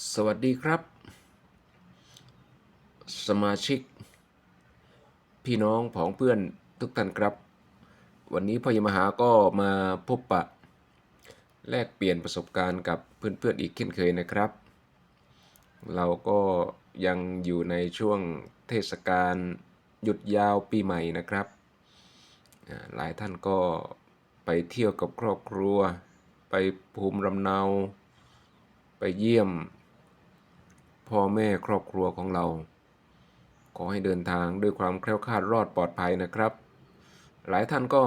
สวัสดีครับ สมาชิก พี่น้องผองเพื่อนทุกท่านครับ วันนี้พ่อยมหาก็มาพบปะ แลกเปลี่ยนประสบการณ์กับเพื่อนๆอีกเช่นเคยนะครับ เราก็ยังอยู่ในช่วงเทศกาลหยุดยาวปีใหม่นะครับ หลายท่านก็ไปเที่ยวกับครอบครัว ไปภูมิลำเนาไปเยี่ยม พ่อแม่ครอบครัวของเรา ขอให้เดินทางด้วยความแคล้วคลาดรอดปลอดภัยนะครับ หลายท่านก็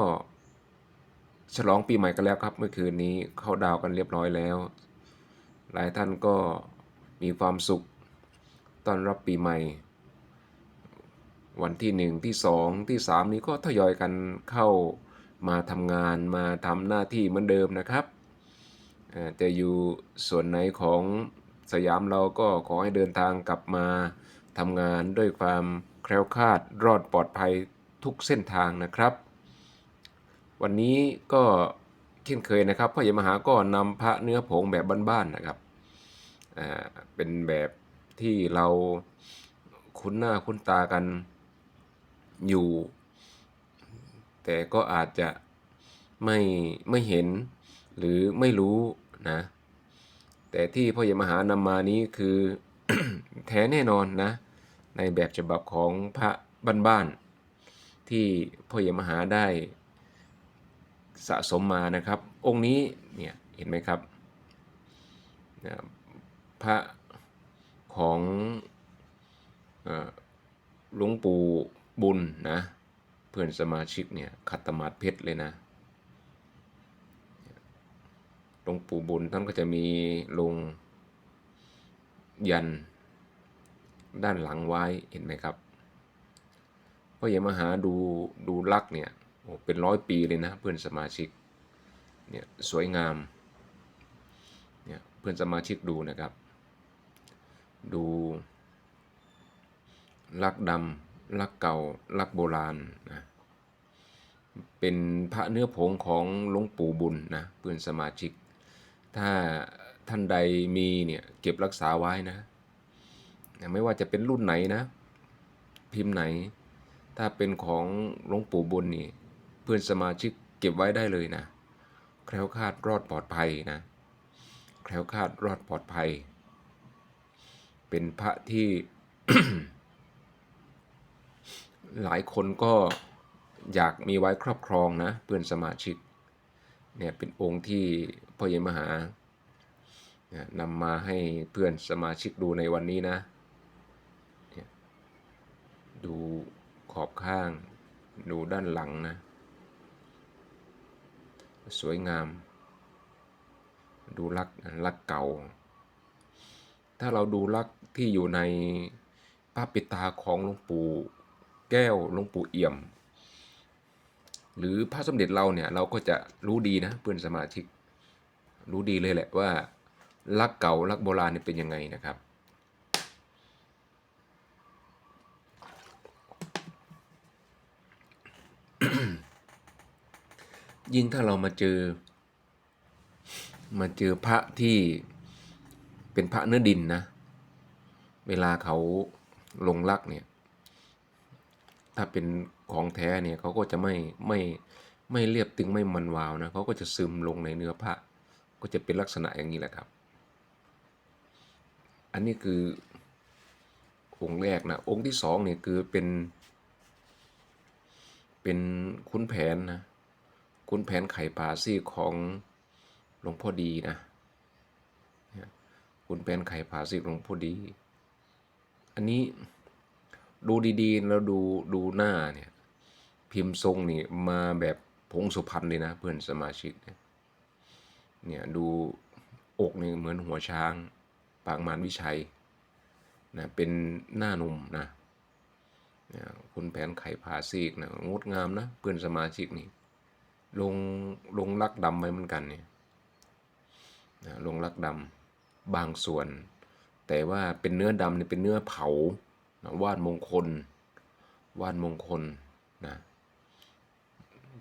ฉลองปีใหม่กันแล้วครับ เมื่อคืนนี้เข้าดาวกันเรียบร้อยแล้ว หลายท่านก็มีความสุขต้อนรับปีใหม่ วันที่หนึ่งที่สองที่สามนี้ก็ทยอยกันเข้ามาทำงานมาทำหน้าที่เหมือนเดิมนะครับเอ่อจะอยู่ส่วนไหนของ สยามเราก็ขอให้เดินทางกลับมาทำงานด้วยความแคล้วคลาดรอดปลอดภัยทุกเส้นทางนะครับ วันนี้ก็เช่นเคยนะครับพ่อใหญ่มหาก็นำพระเนื้อผงแบบบ้านๆนะครับเป็นแบบที่เราคุ้นหน้าคุ้นตากันอยู่ แต่ก็อาจจะไม่ไม่เห็นหรือไม่รู้นะ แต่ที่พ่อใหญ่มหานำมานี้คือแท้แน่นอนนะ ในแบบฉบับของพระบ้านๆที่พ่อใหญ่มหาได้สะสมมานะครับ องค์นี้เนี่ยเห็นไหมครับพระของหลวงปู่บุญนะ เพื่อนสมาชิกเนี่ยขัดตมาดเพชรเลยนะ หลวงปู่บุญท่านก็จะมีลงยันด้านหลังไว้เห็นไหมครับพ่อใหญ่มหาดูดูลักเนี่ยโอ้เป็นร้อยปีเลยนะเพื่อนสมาชิกเนี่ยสวยงามเนี่ยเพื่อนสมาชิกดูนะครับ ดูลักดำลักเก่าลักโบราณนะเป็นพระเนื้อผงของหลวงปู่บุญนะเพื่อนสมาชิก ถ้าท่านใดมีเนี่ยเก็บรักษาไว้นะไม่ว่าจะเป็นรุ่นไหนนะ พิมพ์ไหน ถ้าเป็นของหลวงปู่บุญนี่เพื่อนสมาชิกเก็บไว้ได้เลยนะ แคล้วคลาดรอดปลอดภัยนะ แคล้วคลาดรอดปลอดภัย เป็นพระที่หลายคนก็อยากมีไว้ครอบครองนะ เพื่อนสมาชิก เนี่ยเป็นองค์ที่พ่อใหญ่มหานี่นำมาให้เพื่อนสมาชิกดูในวันนี้นะเนี่ยดูขอบข้าง ดูด้านหลังนะ สวยงาม ดูลักลักเก่า ถ้าเราดูลักที่อยู่ในพระปิดตาของหลวงปู่แก้วหลวงปู่เอี่ยม หรือพระสมเด็จเราเนี่ยเราก็จะรู้ดีนะเพื่อนสมาชิก รู้ดีเลยแหละว่าลักเก่าลักโบราณเนี่ยเป็นยังไงนะครับยิ่งถ้าเรามาเจอ มาเจอพระที่เป็นพระเนื้อดินนะ เวลาเขาลงลักเนี่ย ถ้าเป็นของแท้เนี่ยเขาก็จะไม่ไม่ไม่เรียบตึงไม่มันวาวนะเขาก็จะซึมลงในเนื้อพระก็จะเป็นลักษณะอย่างนี้แหละครับ อันนี้คือองค์แรกนะองค์ที่สองเนี่ยคือเป็น เป็นขุนแผนนะขุนแผนไข่ปลาซี่ของหลวงพ่อดีนะเนี่ยขุนแผนไข่ปลาซี่หลวงพ่อดี อันนี้ ดูดีๆ แล้วดูดูหน้าเนี่ย พิมพ์ทรงนี่มาแบบพงสุพรรณเลยนะ เพื่อนสมาชิกเนี่ยเนี่ยดูอกนี่เหมือนหัวช้าง ปางมารวิชัยนะเป็นหน้าหนุ่มนะเนี่ยคุณแผนไข่พาซีกนะงดงามนะ เพื่อนสมาชิกนี่ลงลงลักดำไว้เหมือนกันเนี่ยนะลงลักดำบางส่วน แต่ว่าเป็นเนื้อดำเนี่ยเป็นเนื้อเผา วาดมงคล วาดมงคลนะ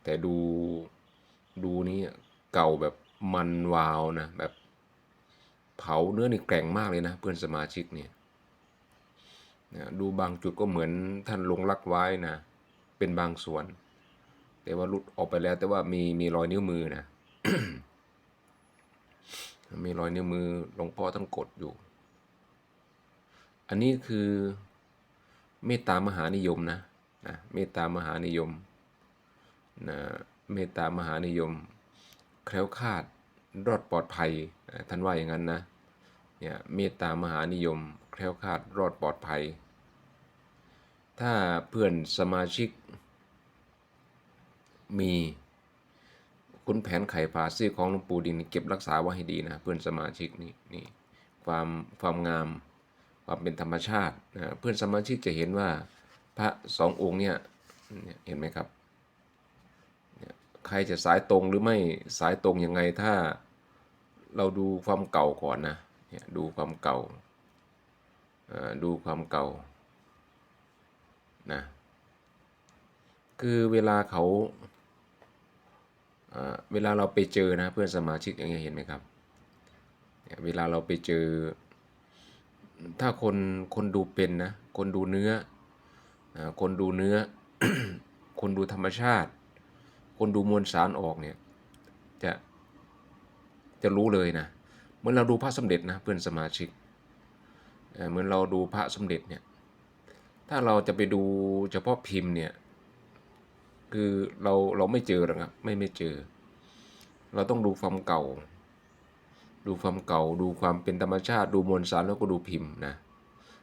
แต่ดูดูนี่เก่าแบบมันวาวนะแบบเผาเนื้อนี่แกร่งมากเลยนะ เพื่อนสมาชิกเนี่ยนะดูบางจุดก็เหมือนท่านลงลักไว้นะ เป็นบางส่วน แต่ว่าลุดออกไปแล้วแต่ว่ามีมีรอยนิ้วมือนะ มีรอยนิ้วมือหลวงพ่อท่านกดอยู่ อันนี้คือ เมตตามหานิยมนะนะเมตตามหานิยมนะเมตตามหานิยม แคล้วคลาดรอดปลอดภัยท่านว่าอย่างนั้นนะเนี่ยเมตตามหานิยม แคล้วคลาดรอดปลอดภัย ถ้าเพื่อนสมาชิก มีคุณแผนไข่ผาซี่ของหลวงปู่ดินเก็บรักษาไว้ให้ดีนะเพื่อนสมาชิกนี่นี่ความความงาม ความเป็นธรรมชาตินะเพื่อนสมาชิกจะเห็นว่าพระสององค์เนี่ยเห็นไหมครับ ใครจะสายตรงหรือไม่สายตรงยังไงถ้าเราดูความเก่าก่อนนะดูความเก่าดูความเก่านะคือเวลาเขาเวลาเราไปเจอนะเพื่อนสมาชิกอย่างเงี้ยเห็นไหมครับเนี่ยเวลาเราไปเจอ ถ้าคนคนดูเป็นนะ คนดูเนื้อ คนดูเนื้อ คนดูธรรมชาติ คนดูมวลสารออกเนี่ยจะจะรู้เลยนะ เหมือนเราดูพระสมเด็จนะเพื่อนสมาชิกเอ่อเหมือนเราดูพระสมเด็จเนี่ย ถ้าเราจะไปดูเฉพาะพิมพ์เนี่ย คือเราเราไม่เจอหรอกครับ ไม่ไม่เจอ เราต้องดูความเก่า ดูความเก่าดูความเป็นธรรมชาติ ดูมวลสารแล้วก็ดูพิมพ์นะ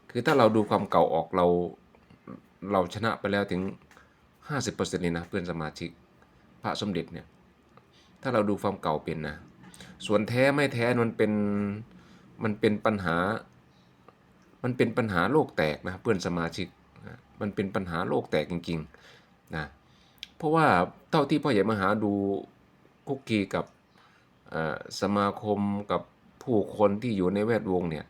คือถ้าเราดูความเก่าออกเราเราชนะไปแล้วถึง 50%เลยนะเพื่อนสมาชิก พระสมเด็จเนี่ยถ้าเราดูความเก่าเป็นนะส่วนแท้ไม่แท้มันเป็นมันเป็นปัญหา มันเป็นปัญหาโลกแตกนะเพื่อนสมาชิกมันเป็นปัญหาโลกแตกจริงๆนะเพราะว่าเท่าที่พ่อใหญ่มหาดูคุกคีกับ สมาคมกับผู้คนที่อยู่ในแวดวงเนี่ย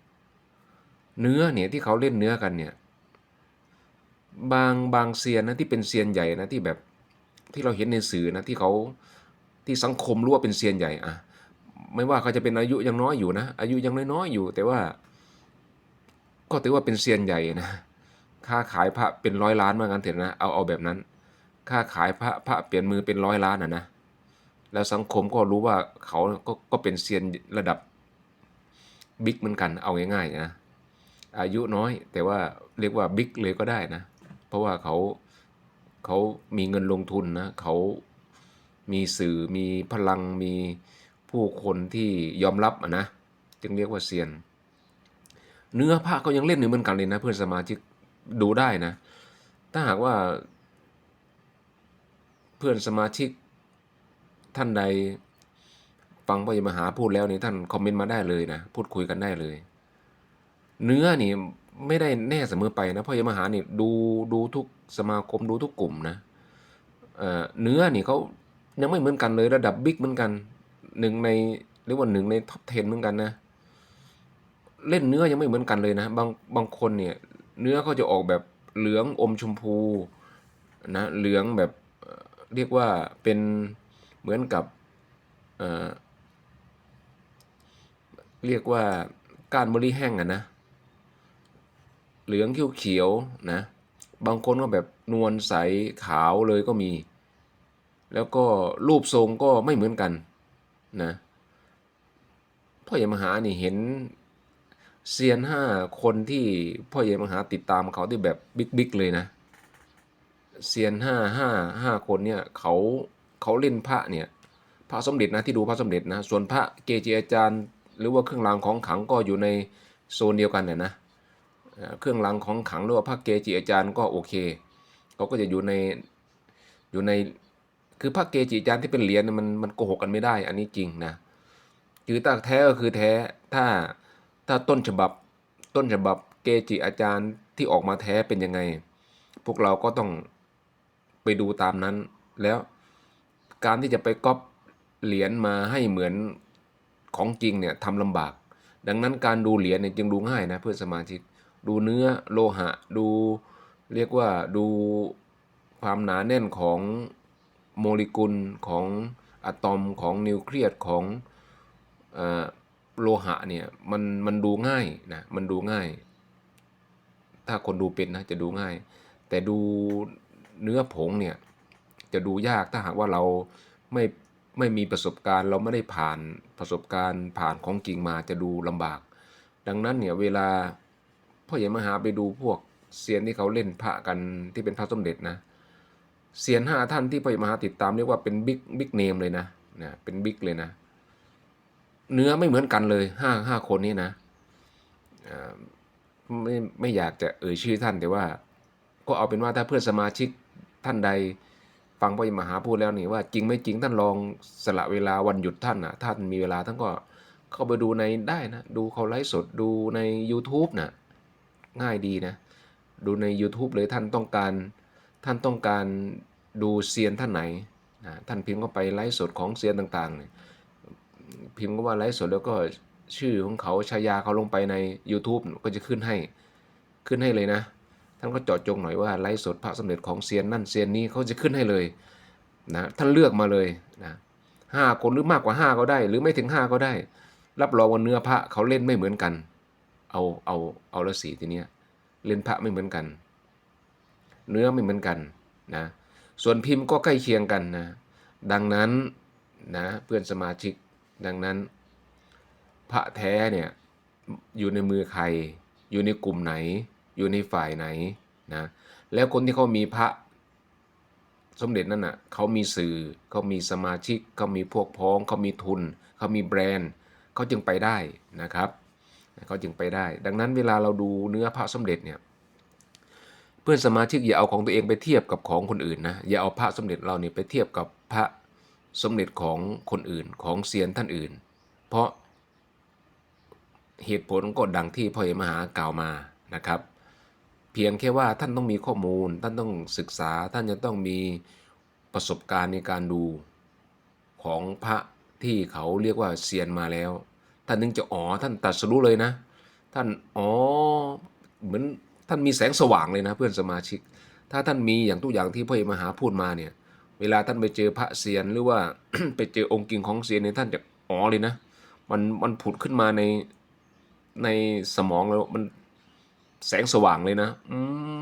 เนื้อเนี่ยที่เขาเล่นเนื้อกันเนี่ย บางบางเซียนนะที่เป็นเซียนใหญ่นะที่แบบที่เราเห็นในสื่อนะที่เขาที่สังคมรู้ว่าเป็นเซียนใหญ่อะไม่ว่าเขาจะเป็นอายุยังน้อยอยู่นะ อายุยังน้อยๆอยู่ แต่ว่า ก็ถือว่าเป็นเซียนใหญ่นะค่าขายพระเป็นร้อยล้านว่างั้นเถอะนะเอาเอาแบบนั้น ค่าขายพระพระเปลี่ยนมือเป็นร้อยล้านอะนะ แล้วสังคมก็รู้ว่าเขาก็ก็เป็นเซียนระดับบิ๊กเหมือนกันเอาง่ายๆนะอายุน้อยแต่ว่าเรียกว่าบิ๊กเลยก็ได้นะ เพราะว่าเขาเขามีเงินลงทุนนะเขามีสื่อมีพลังมีผู้คนที่ยอมรับนะจึงเรียกว่าเซียน เนื้อผ้าก็ยังเล่นอยู่เหมือนกันเลยนะ เพื่อนสมาชิกดูได้นะ ถ้าหากว่า เพื่อนสมาชิก ท่านใดฟังพระยมหาพูดแล้วนี่ท่านคอมเมนต์มาได้เลยนะพูดคุยกันได้เลย เนื้อนี่ไม่ได้แน่เสมอไปนะพระยมหานี่ดูดูทุกสมาคมดูทุกกลุ่มนะเนื้อนี่เขายังไม่เหมือนกันเลยระดับบิ๊กเหมือนกันหนึ่งในหรือว่าหนึ่งในท็อป10เหมือนกันนะ เล่นเนื้อยังไม่เหมือนกันเลยนะ บางบางคนเนี่ย เนื้อเขาจะออกแบบเหลืองอมชมพูนะเหลืองแบบเรียกว่าเป็น เหมือนกับเเรียกว่าก้านมะลิแห้งอะนะ เหลืองเขียวๆนะ บางคนก็แบบนวลใสขาวเลยก็มี แล้วก็รูปทรงก็ไม่เหมือนกันนะพ่อใหญ่มหานี่เห็นเซียนห้าคนที่พ่อใหญ่มหาติดตามเขาที่แบบบิ๊กๆเลยนะเซียนห้าห้าห้าคนเนี่ยเขา เขาเล่นพระเนี่ยพระสมเด็จนะที่ดูพระสมเด็จนะส่วนพระเกจิอาจารย์ หรือว่าเครื่องรางของขังก็อยู่ในโซนเดียวกันเนี่ยนะเครื่องรางของขังหรือว่าพระเกจิอาจารย์ก็โอเคเขาก็จะอยู่ในอยู่ในคือพระเกจิอาจารย์ที่เป็นเหรียญมันมันโกหกกันไม่ได้ อันนี้จริงนะคือถ้าแท้ก็คือแท้ถ้าถ้าต้นฉบับต้นฉบับเกจิอาจารย์ที่ออกมาแท้เป็นยังไง พวกเราก็ต้องไปดูตามนั้นแล้ว การที่จะไปก๊อปเหรียญมาให้เหมือนของจริงเนี่ยทำลำบาก ดังนั้นการดูเหรียญเนี่ยจึงดูง่ายนะเพื่อนสมาชิกดูเนื้อโลหะดูเรียกว่าดูความหนาแน่นของโมเลกุลของอะตอมของนิวเคลียสของอโลหะเนี่ยมันมันดูง่ายนะมันดูง่าย ถ้าคนดูเป็นนะจะดูง่าย แต่ดูเนื้อผงเนี่ย จะดูยากถ้าหากว่าเราไม่ไม่มีประสบการณ์ เราไม่ได้ผ่านประสบการณ์ผ่านของจริงมาจะดูลำบาก ดังนั้นเนี่ยเวลาพ่อใหญ่มหาไปดูพวกเซียนที่เขาเล่นพระกันที่เป็นพระสมเด็จนะเซียนห้าท่านที่พ่อใหญ่มหาติดตามเรียกว่าเป็นบิ๊กบิ๊กเนมเลยนะนะเป็นบิ๊กเลยนะ เนื้อไม่เหมือนกันเลยห้าห้าคนนี้นะไม่ไม่อยากจะเอ่ยชื่อท่านแต่ว่า ก็เอาเป็นว่าถ้าเพื่อนสมาชิกท่านใด ฟังพ่อใหญ่มหาพูดแล้วนี่ว่าจริงไม่จริงท่านลองสละเวลาวันหยุดท่านนะท่านมีเวลาท่านก็เข้าไปดูในได้นะดูเขาไลฟ์สดดูใน YouTube นะง่ายดีนะ ดูใน YouTube เลยท่านต้องการท่านต้องการดูเซียนท่านไหนนะท่านพิมพ์เข้าไปไลฟ์สดของเซียนต่างๆเนี่ยพิมพ์ก็ว่าไลฟ์สดแล้วก็ชื่อของเขาชายาเขาลงไปใน YouTube ก็จะขึ้นให้ขึ้นให้เลยนะ ท่านก็เจาะจงหน่อยว่าไลฟ์สดพระสมเด็จของเซียนนั่นเซียนนี้เขาจะขึ้นให้เลยนะท่านเลือกมาเลยนะห้าคนหรือมากกว่าห้าก็ได้ หรือไม่ถึงห้าก็ได้ รับรองว่าเนื้อพระเขาเล่นไม่เหมือนกัน เอาเอาเอาละสีทีเนี้ยเล่นพระไม่เหมือนกัน เนื้อไม่เหมือนกันนะส่วนพิมพ์ก็ใกล้เคียงกันนะดังนั้นนะเพื่อนสมาชิกดังนั้น พระแท้เนี่ยอยู่ในมือใครอยู่ในกลุ่มไหน อยู่ในฝ่ายไหนนะแล้วคนที่เขามีพระสมเด็จนั่นน่ะเขามีสื่อเขามีสมาชิกเขามีพวกพ้องเขามีทุนเขามีแบรนด์เขาจึงไปได้นะครับเขาจึงไปได้ ดังนั้นเวลาเราดูเนื้อพระสมเด็จเนี่ยเพื่อนสมาชิกอย่าเอาของตัวเองไปเทียบกับของคนอื่นนะอย่าเอาพระสมเด็จเราเนี่ยไปเทียบกับพระสมเด็จของคนอื่นของเซียนท่านอื่น เพราะเหตุผลก็ดังที่พ่อเอกมหากล่าวมานะครับ เพียงแค่ว่าท่านต้องมีข้อมูล ท่านต้องศึกษา ท่านจะต้องมีประสบการณ์ในการดูของพระที่เขาเรียกว่าเซียนมาแล้ว ท่านนึงจะอ๋อท่านตัดสรู้เลยนะ ท่านอ๋อเหมือนท่านมีแสงสว่างเลยนะเพื่อนสมาชิก ถ้าท่านมีอย่างทุกอย่างที่พ่อเอกมหาพูดมาเนี่ย เวลาท่านไปเจอพระเซียนหรือว่าไปเจอองค์กิ่งของเซียนเนี่ยท่านจะอ๋อเลยนะ มันมันผุดขึ้นมาในในสมองแล้วมัน แสงสว่างเลยนะ อื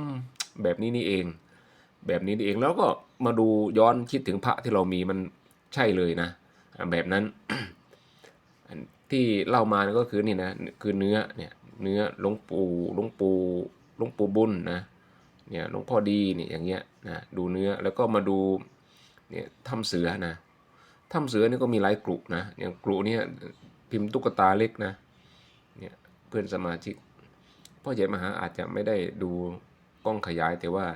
มแบบนี้นี่เอง แบบนี้นี่เองแล้วก็มาดูย้อนคิดถึงพระที่เรามีมันใช่เลยนะ แบบนั้นอันที่เล่ามาก็คือนี่นะคือเนื้อเนี่ยเนื้อหลวงปู่หลวงปู่หลวงปู่บุญนะเนี่ยหลวงพ่อดีเนี่ยอย่างเงี้ยนะดูเนื้อแล้วก็มาดูเนี่ยถ้ำเสือนะถ้ำเสือนี่ก็มีหลายกลุ่นะอย่างกลุ่เนี่ยพิมพ์ตุ๊กตาเล็กนะเนี่ยเพื่อนสมาชิก พ่อใหญ่มหาอาจจะไม่ได้ดูกล้องขยายแต่ว่า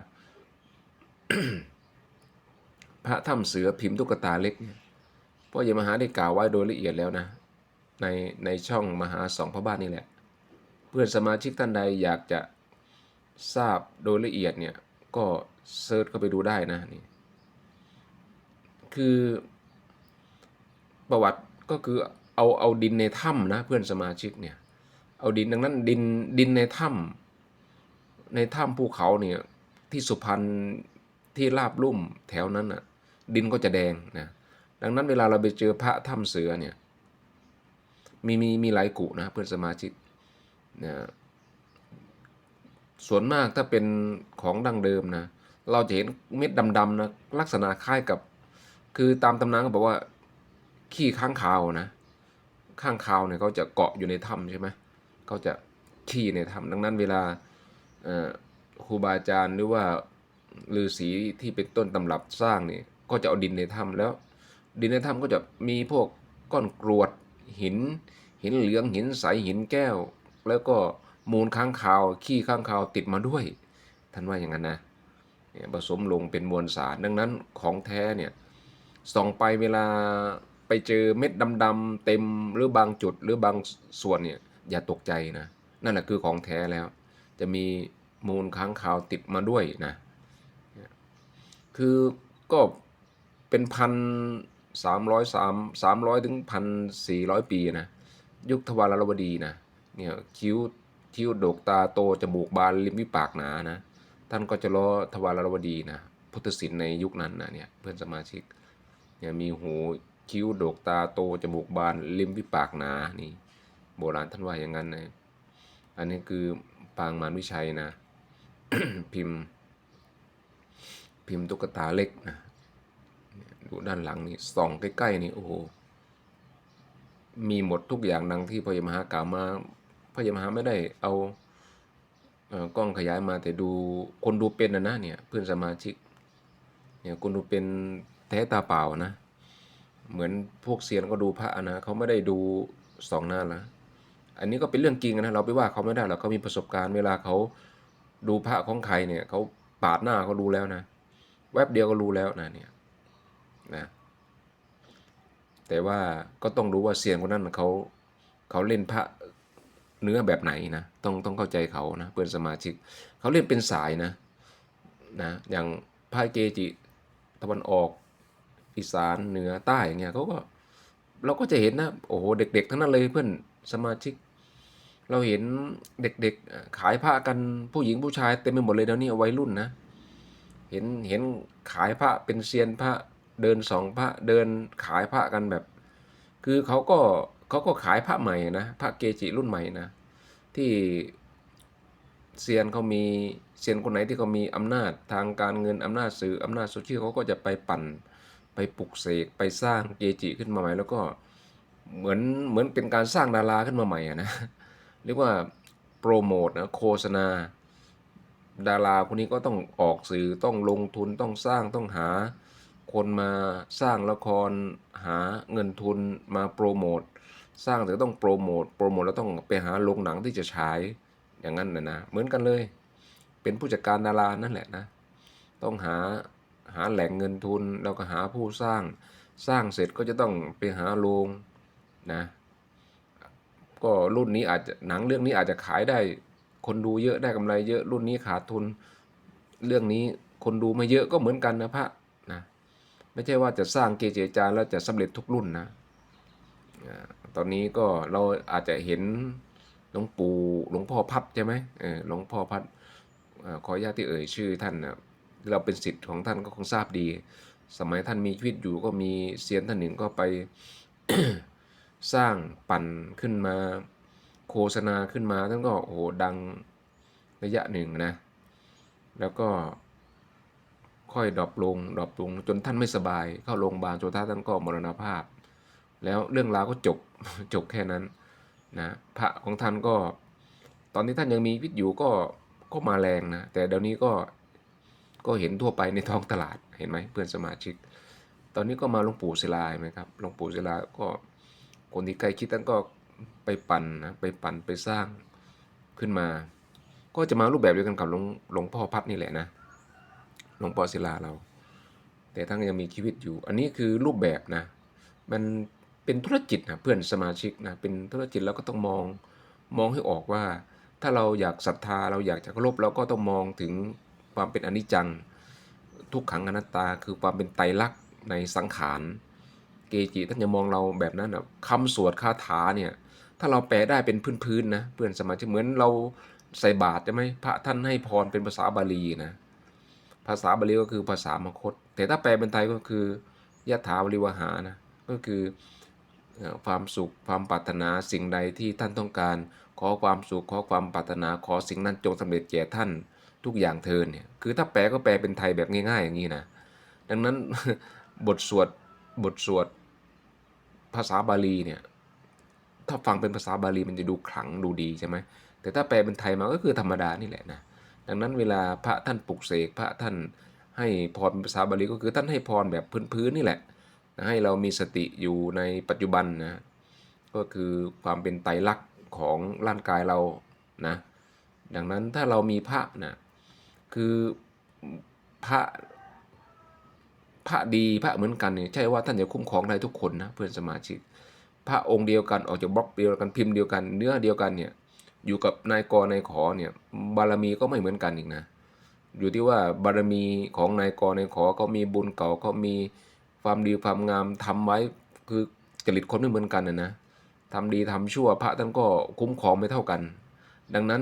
พระถ้ำเสือพิมพ์ตุ๊กตาเล็กเนี่ยพ่อใหญ่มหาได้กล่าวไว้โดยละเอียดแล้วนะในในช่องมหาสองพระบ้านนี่แหละ เพื่อนสมาชิกท่านใดอยากจะทราบโดยละเอียดเนี่ยก็เซิร์ชเข้าไปดูได้นะนี่คือประวัติก็คือเอาเอาดินในถ้ำนะเพื่อนสมาชิกเนี่ย เอาดินดังนั้นดินดินในถ้ำในถ้ำภูเขาเนี่ยที่สุพรรณที่ราบลุ่มแถวนั้นอะดินก็จะแดงนะดังนั้นเวลาเราไปเจอพระถ้ำเสือเนี่ยมีมีมีหลายกุนะเพื่อนสมาชิกนะส่วนมากถ้าเป็นของดังเดิมนะเราจะเห็นเม็ดดำๆนะลักษณะคล้ายกับ คือตามตำนานก็บอกว่าขี้ข้างคาวนะข้างคาวเนี่ยเขาจะเกาะอยู่ในถ้ำใช่ไหม เขาจะขี้ในถ้ำดังนั้นเวลาครูบาอาจารย์หรือว่าฤาษีที่เป็นต้นตำรับสร้างนี่ก็จะเอาดินในถ้ำแล้ว ดินในถ้ำก็จะมีพวกก้อนกรวดหิน หินเหลืองหินใสหินแก้ว แล้วก็มูลค้างคาวขี้ค้างคาวติดมาด้วย ท่านว่าอย่างนั้นนะผสมลงเป็นมวลสารดังนั้นของแท้เนี่ยส่องไปเวลาไปเจอเม็ดดำๆเต็มหรือบางจุดหรือบางส่วนเนี่ย อย่าตกใจนะ นั่นแหละคือของแท้แล้ว จะมีมูลค้างคาวติดมาด้วยนะ คือก็เป็นพันสามร้อยสามสามร้อยถึงพันสี่ร้อยปีนะ ยุคทวารวดีนะ เนี่ยคิ้วคิ้วโดกตาโตจมูกบานริมฝีปากหนานะ ท่านก็จะล้อทวารวดีนะ พุทธศิลป์ในยุคนั้นนะเนี่ยเพื่อนสมาชิก เนี่ยมีหูคิ้วโดกตาโตจมูกบานริมฝีปากหนานี่ โบราณท่านว่าอย่างนั้นนะอันนี้คือปางมารวิชัยนะ พิมพ์ พิมพ์ตุ๊กตาเล็กนะดูด้านหลังนี่ส่องใกล้ๆนี่โอ้โหมีหมดทุกอย่างดังที่พระยมหากล่าวมาพระยมหาไม่ได้เอาเอ่อกล้องขยายมาแต่ดูคนดูเป็นนะนะเนี่ยเพื่อนสมาชิกเนี่ยคนดูเป็นแท้ตาเปล่านะ เหมือนพวกเซียนก็ดูพระนะเขาไม่ได้ดูสองหน้านะ อันนี้ก็เป็นเรื่องจริงนะเราไปว่าเขาไม่ได้หรอกเขามีประสบการณ์เวลาเขาดูพระของใครเนี่ยเขาปาดหน้าเขารู้แล้วนะ แวบเดียวก็รู้แล้วนะเนี่ยนะแต่ว่าก็ต้องรู้ว่าเซียนคนนั้นเขาเขาเล่นพระเนื้อแบบไหนนะต้องต้องเข้าใจเขานะเพื่อนสมาชิกเขาเล่นเป็นสายนะนะอย่างพระเกจิตะวันออกอีสานเหนือใต้อย่างเงี้ยเขาก็เราก็จะเห็นนะโอ้โหเด็ก ๆ ทั้งนั้นเลยเพื่อนสมาชิก เราเห็นเด็กๆขายผ้ากันผู้หญิงผู้ชายเต็มไปหมดเลยเดี๋ยวนี้วัยรุ่นนะ เห็นเห็นขายพระเป็นเซียนพระเดินสองพระเดินขายพระกันแบบ คือเขาก็เขาก็ขายพระใหม่นะพระเกจิรุ่นใหม่นะ ที่เซียนเขามีเซียนคนไหนที่เขามีอำนาจทางการเงินอำนาจสื่ออำนาจโซเชียลเขาก็จะไปปั่นไปปลุกเสกไปสร้างเกจิขึ้นมาใหม่แล้วก็เหมือนเหมือนเป็นการสร้างดาราขึ้นมาใหม่อะนะ เรียกว่าโปรโมทนะโฆษณา ดาราคนนี้ก็ต้องออกสื่อต้องลงทุนต้องสร้างต้องหา คนมาสร้างละครหาเงินทุนมาโปรโมทสร้างแต่ต้องโปรโมทโปรโมทแล้วต้องไปหาโรงหนังที่จะฉายอย่างนั้นนะนะเหมือนกันเลย เป็นผู้จัดการดารานั่นแหละนะต้องหาหาแหล่งเงินทุนแล้วก็หาผู้สร้างสร้างเสร็จก็จะต้องไปหาโรงนะ ก็รุ่นนี้อาจจะหนังเรื่องนี้อาจจะขายได้ คนดูเยอะได้กำไรเยอะรุ่นนี้ขาดทุน เรื่องนี้คนดูไม่เยอะก็เหมือนกันนะพระนะไม่ใช่ว่าจะสร้างเกจิอาจารย์แล้วจะสำเร็จทุกรุ่นนะตอนนี้ก็เราอาจจะเห็นหลวงปู่หลวงพ่อพัดใช่ไหมเออหลวงพ่อพัดขออนุญาตที่เอ่ยชื่อท่านนะเราเป็นสิทธิ์ของท่านก็คงทราบดี สมัยท่านมีชีวิตอยู่ก็มีเซียนท่านหนึ่งก็ไป สร้างปั่นขึ้นมา โฆษณาขึ้นมาท่านก็โอ้โหดังระยะหนึ่งนะ แล้วก็ค่อยดรอปลงดรอปลงจนท่านไม่สบาย เข้าโรงพยาบาลจนท่านก็มรณภาพ แล้วเรื่องราวก็จบจบแค่นั้นนะพระของท่านก็ ตอนที่ท่านยังมีชีวิตอยู่ก็ก็มาแรงนะ แต่เดี๋ยวนี้ก็ก็เห็นทั่วไปในท้องตลาดเห็นไหมเพื่อนสมาชิก ตอนนี้ก็มาหลวงปู่ศิลาไหมครับหลวงปู่ศิลาก็ คนที่ใกล้คิดท่านก็ไปปั่นนะไปปั่นไปสร้างขึ้นมา ก็จะมารูปแบบเดียวกันกับหลวงหลวงพ่อพัดนี่แหละนะหลวงพ่อศิลาเรา แต่ท่านยังมีชีวิตอยู่ อันนี้คือรูปแบบนะมันเป็นธุรกิจนะเพื่อนสมาชิกนะเป็นธุรกิจแล้วก็ต้องมองมองให้ออกว่า ถ้าเราอยากศรัทธาเราอยากจะเคารพเราก็ต้องมองถึงความเป็นอนิจจัง ทุกขังอนัตตาคือความเป็นไตรลักษณ์ในสังขาร เกจิท่านจะมองเราแบบนั้นนะคำสวดคาถาเนี่ย ถ้าเราแปลได้เป็นพื้นๆนะเพื่อนสมาชิกเหมือนเราใส่บาตรใช่ไหมพระท่านให้พรเป็นภาษาบาลีนะ ภาษาบาลีก็คือภาษามคต แต่ถ้าแปลเป็นไทยก็คือยะถาวริวหานะก็คือความสุขความปรารถนาสิ่งใดที่ท่านต้องการ ขอความสุขขอความปรารถนาขอสิ่งนั้นจงสำเร็จแก่ท่านทุกอย่างเทินเนี่ยคือถ้าแปลก็แปลเป็นไทยแบบง่ายๆอย่างนี้นะดังนั้นบทสวดบทสวด ภาษาบาลีเนี่ยถ้าฟังเป็นภาษาบาลีมันจะดูขลังดูดีใช่ไหมแต่ถ้าแปลเป็นไทยมาก็คือธรรมดานี่แหละนะดังนั้นเวลาพระท่านปลุกเสกพระท่านให้พรเป็นภาษาบาลีก็คือท่านให้พรแบบพื้นๆนี่แหละนะให้เรามีสติอยู่ในปัจจุบันนะก็คือความเป็นไตรลักษณ์ของร่างกายเรานะดังนั้นถ้าเรามีพระนะคือพระ พระดีพระเหมือนกันเนี่ยใช่ว่าท่านจะคุ้มครองได้ทุกคนนะเพื่อนสมาชิก พระองค์เดียวกันออกจากบล็อกเดียวกันพิมพ์เดียวกันเนื้อเดียวกันเนี่ยอยู่กับนายกนายขอเนี่ยบารมีก็ไม่เหมือนกันอีกนะ อยู่ที่ว่าบารมีของนายกนายขอเขามีบุญเก่าเขามีความดีความงามทำไว้คือจริตคนไม่เหมือนกันนะนะทำดีทำชั่วพระท่านก็คุ้มครองไม่เท่ากัน ดังนั้น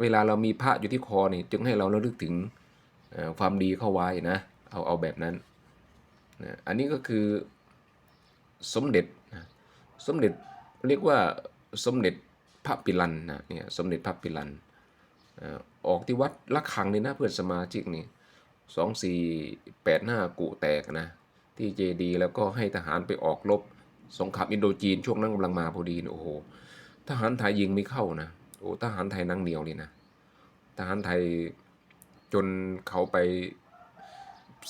เวลาเรามีพระอยู่ที่คอเนี่ยจึงให้เราระลึกถึงความดีเข้าไว้นะเอาเอาแบบนั้น นะอันนี้ก็คือสมเด็จนะสมเด็จเรียกว่าสมเด็จพระปิลันนะเนี่ยสมเด็จพระปิลันอออกที่วัดละคังเลยนะเพื่อนสมาชิกนี่สองสี่แปดห้ากุแตกนะที่เจดีแล้วก็ให้ทหารไปออกรบสงครามอินโดจีนช่วงนั้นกำลังมาพอดีนี่โอ้โหทหารไทยยิงไม่เข้านะโอ้ทหารไทยนั่งเหนียวเลยนะทหารไทยจนเขาไป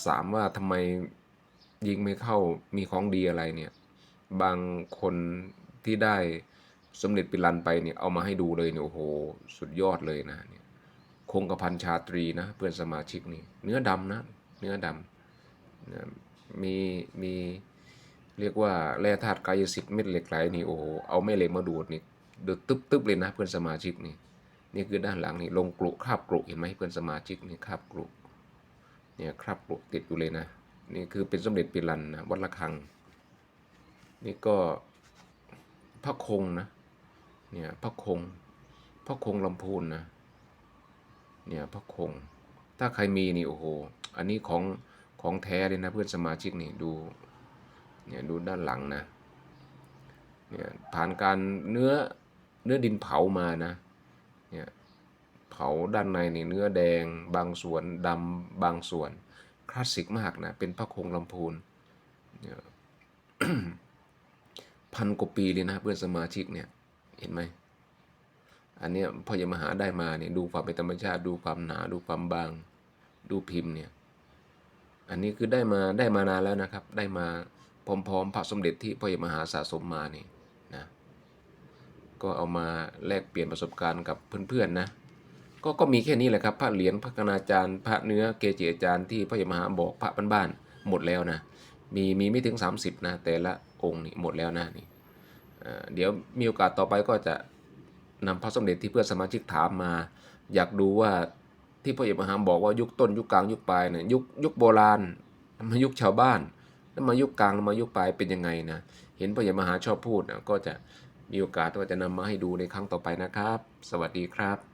สามว่าทำไม ยิงไม่เข้ามีของดีอะไรเนี่ย บางคนที่ได้สมเด็จปิลันไปเนี่ยเอามาให้ดูเลยเนี่ยโอ้โหสุดยอดเลยนะเนี่ยคงกระพันชาตรีนะเพื่อนสมาชิกนี่เนื้อดำนะเนื้อดำนะมีมีเรียกว่าแร่ธาตุกายสิทธิ์เม็ดเหล็กไหลนี่โอ้โหเอาแม่เหล็กมาดูดนี่ดูดตึ๊บตึ๊บเลยนะเพื่อนสมาชิกนี่นี่คือด้านหลังนี่ลงกลุคาบกลุเห็นไหมเพื่อนสมาชิกนี่คาบกลุเนี่ยคาบกลุติดอยู่เลยนะ นี่คือเป็นสมเด็จปิลันนะวัดละคัง นี่ก็พระคงนะเนี่ยพระคงพระคงลำพูนนะเนี่ยพระคง ถ้าใครมีนี่โอ้โหอันนี้ของของแท้เลยนะเพื่อนสมาชิกนี่ดูเนี่ยดูด้านหลังนะเนี่ยผ่านการเนื้อเนื้อดินเผามานะเนี่ยเผาด้านในนี่เนื้อแดงบางส่วนดำบางส่วน คลาสสิกมากนะ เป็นพระคงลำพูนพันกว่าปีเลยนะเพื่อนสมาชิกเนี่ย เห็นไหม อันเนี้ยพอยมหาได้มาเนี่ยดูความเป็นธรรมชาติ ดูความหนา ดูความบาง ดูพิมพ์เนี่ย อันนี้คือได้มาได้มานานแล้วนะครับ ได้มาพร้อมๆ พระสมเด็จที่พ่อยมหาสะสมมานี่นะ ก็เอามาแลกเปลี่ยนประสบการณ์กับเพื่อนๆนะ ก็ก็มีแค่นี้แหละครับพระเหรียญพระคณาจารย์ พระเนื้อเกจิอาจารย์ที่พ่อยมหาบอกพระบ้านๆหมดแล้วนะมีมีไม่ถึง 30นะแต่ละองค์นี่หมดแล้วนะนี่เดี๋ยวมีโอกาสต่อไปก็จะนำพระสมเด็จที่เพื่อนสมาชิกถามมา อยากดูว่าที่พ่อเอกมหาบอกว่ายุคต้นยุคกลางยุคปลายเนี่ยยุคยุคโบราณมายุคชาวบ้านแล้วมายุคกลางแล้วมายุคปลายเป็นยังไงนะเห็นพ่อเอกมหาชอบพูดนะก็จะมีโอกาสก็จะนำมาให้ดูในครั้งต่อไปนะครับ สวัสดีครับ